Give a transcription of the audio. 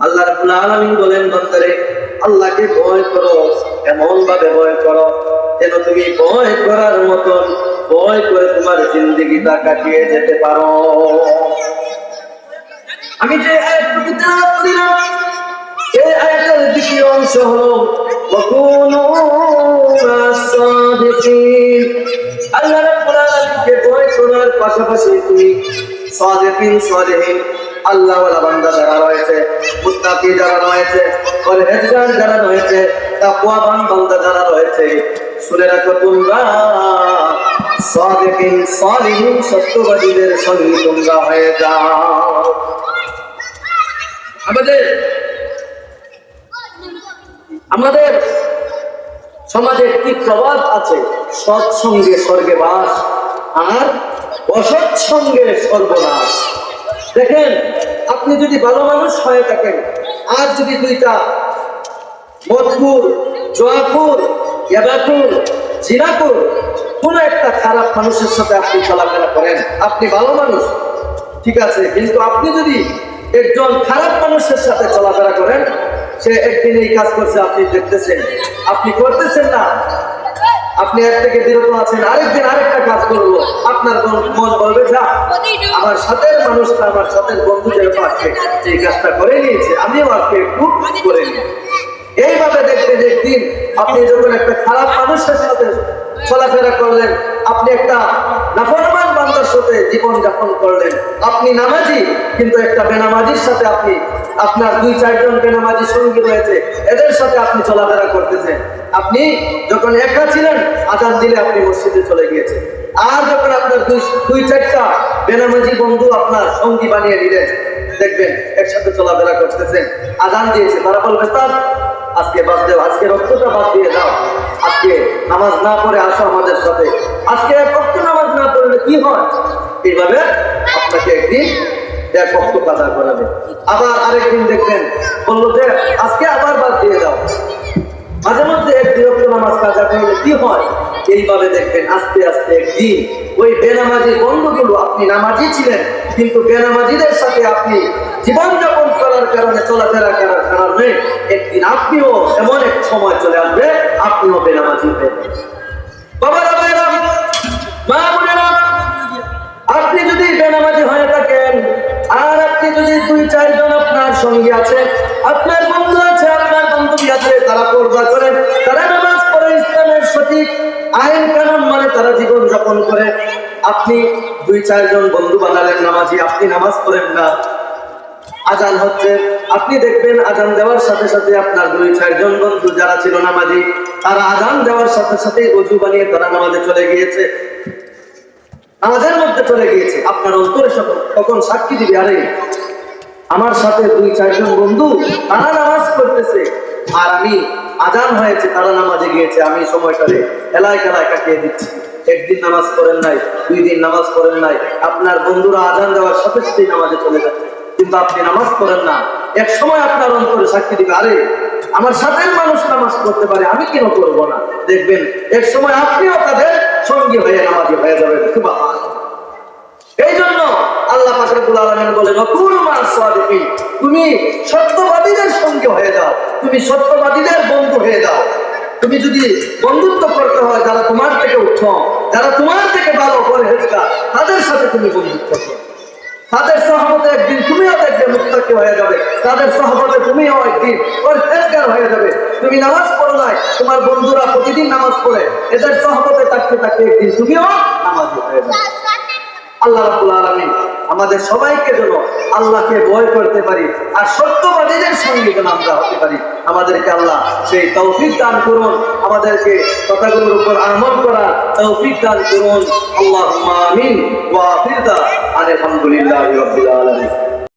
আল্লাহ আল্লাহকে ভয় করো এমন ভাবে ভয় করো যেন তুমি ভয় করার মতন, ভয় করে তোমার জিন্দগিটা কাটিয়ে যেতে পারো। আমি যে এই আয়াতের দ্বিতীয় অংশ হলো আল্লাহ রাব্বুল আলামিনকে ভয় করার পাশাপাশি তুমি সাদিকিন সালিহিন আল্লাহ ওয়ালা বান্দা যারা রয়েছে, মুত্তাকি যারা রয়েছে, পরহেজগার যারা রয়েছে, তাকওয়াবান বান্দা যারা রয়েছে, শুনে রাখো তোমরা, সাদিকিন সালিহিন সত্যবাদীদের সঙ্গে তোমরা হয়ে যাও। আমাদের আমাদের সমাজে একটি প্রবাদ আছে? সৎসঙ্গে স্বর্গে বাস আর অসৎসঙ্গে সর্বনাশ। দেখেন, আপনি যদি ভালো মানুষ হয়ে থাকেন, আর যদি দুইটা মধুর জয়াপুর ইয়াবাপুর জিরাপুর কোন একটা খারাপ মানুষের সাথে আপনি চলাফেরা করেন, আপনি ভালো মানুষ, ঠিক আছে, কিন্তু আপনি যদি একজন খারাপ মানুষের সাথে চলাফেরা করেন সে একদিন এই কাজ করছে, আপনি দেখতেছেন। আপনি করতেছেন না। আপনি এক থেকে বিরত আছেন, আরেকদিন আরেকটা কাজ করব। আপনার মন- বলবে, যা, আমার সাথে মানুষটা, আমার সাথে বন্ধু যেহেতু আজকে এই কাজটা করে নিয়েছে, আমিও আজকে একটু করে নিই। এইভাবে দেখতে একদিন আপনি যখন একটা খারাপ মানুষের সাথে চলাফেরা করলেন, আপনি একটা নাফরমান সাথে জীবন যাপন করলেন। আপনি নামাজি, কিন্তু একটা বেনামাজির সাথে আপনি, আপনার দুই, চারজন বেনামাজি সঙ্গী রয়েছে, এদের সাথে আপনি চলাফেরা করতেছেন। আপনি যখন একা ছিলেন, আজান দিলে আপনি মসজিদে চলে গিয়েছেন। আর যখন আপনার দুই দুই, চারটা বেনামাজি বন্ধু আপনার সঙ্গী বানিয়ে নিলেন, দেখবেন একসাথে চলাফেরা করতেছেন। আজান দিয়েছে, তারা বলবে তার আজকে বাদ দেও, আজকে রক্তটা বাদ দিয়ে দাও। আজকে নামাজ না পড়ে আসো আমাদের সাথে। আজকে রক্ত নামাজ কি হয়? এইভাবে আপনাকে একদিন কাদা করাবে। আবার আরেকদিন দেখবেন বলল যে আজকে আবার বাদ দিয়ে দাও। মাঝে মধ্যে এক বিরক্ত নামাজ কাজা করলে কি হয়? এইভাবে দেখবেন আস্তে আস্তে একদিন ওই বেনামাজি আপনি নামাজি ছিলেন কিন্তু বেনামাজিদের সাথে আপনি জীবনযাপন করার কারণে চলাফেরা করার কারণে একদিন আপনিও এমন এক সময় চলে আসবে আপনিও বেনামাজি হয়ে। বাবারা মা বোনেরা, আপনি যদি বেনামাজি হয়ে থাকেন, আর আপনি যদি দুই, চারজন আপনার সঙ্গী আছে, আপনার বন্ধু আছে, আপনার বান্ধবী আছে তারা পর্দা করে, তারা নামাজ পড়ে, ইসলামের সঠিক আইন কানুন মানে তারা জীবন যাপন করে। আপনি দুই, চারজন বন্ধু বানালেন নামাজি, আপনি নামাজ পড়েন না। আজান হচ্ছে, আপনি দেখবেন আজান দেওয়ার সাথে সাথে আপনার দুই, চারজন বন্ধু যারা ছিল নামাজি, তারা আজান দেওয়ার সাথে সাথে অজু বানিয়ে তারা নামাজে চলে গিয়েছে। আমাদের মধ্যে চলে গিয়েছে। আপনার অন্তরে তখন সাক্ষী দিবে, আরে, আমার সাথে দুই, চারজন বন্ধু, তারা নামাজ পড়তেছে। আর আমি আজান হয়েছে, তারা নামাজে গিয়েছে, আমি সময়টারে খেলায় খেলায় কাটিয়ে দিচ্ছি। একদিন নামাজ পড়েন নাই, দুই দিন নামাজ পড়েন নাই, আপনার বন্ধুরা আজান দেওয়ার সাথে সাথেই নামাজে চলে যাচ্ছে। কিন্তু আপনি নামাজ পড়েন না। এক সময় আপনার অন্তরে সাক্ষী দিবে, আরে, আমার সাথে মানুষ নামাজ পড়তে পারে, আমি কেন করব না? দেখবেন, এক সময় আপনিও তাদের সঙ্গী হয়ে নামাজি হয়ে সুবহানাল্লাহ। এই জন্য আল্লাহ রব্বুল আলামিন বলেন তুমি সত্যবাদীদের সঙ্গে হয়ে যাও, তুমি সত্যবাদীদের বন্ধু হয়ে যাও তুমি যদি বন্ধুত্ব করতে হয় যারা তোমার থেকে উত্তম যারা তোমার থেকে ভালো পরহেজগার, তাদের সাথে তুমি বন্ধুত্ব করো তাদের সহমতে একদিন তুমিও দেখবে মুক্তাকি হয়ে যাবে, তাদের সহমতে তুমিও একদিন পরহেজগার হয়ে যাবে। তুমি নামাজ পড়ো নাই, তোমার বন্ধুরা প্রতিদিন নামাজ পড়ে। এদের সহমতে থাকতে থাকতে একদিন তুমিও নামাজি হয়ে যাবে। আল্লাহ আলামিন আমাদের সবাইকে যেন আল্লাহকে ভয় করতে পারি আর সত্যবাদীদের সঙ্গে যেন আমরা হতে পারি। আমাদেরকে আল্লাহ সেই তৌফিক দান করুন। আমাদেরকে কথাগুলোর উপর আমল করার তৌফিক দান করুন। আল্লাহ আমিন। ওয়া আফিরদা আলহামদুলিল্লাহি রাব্বিল আলামিন।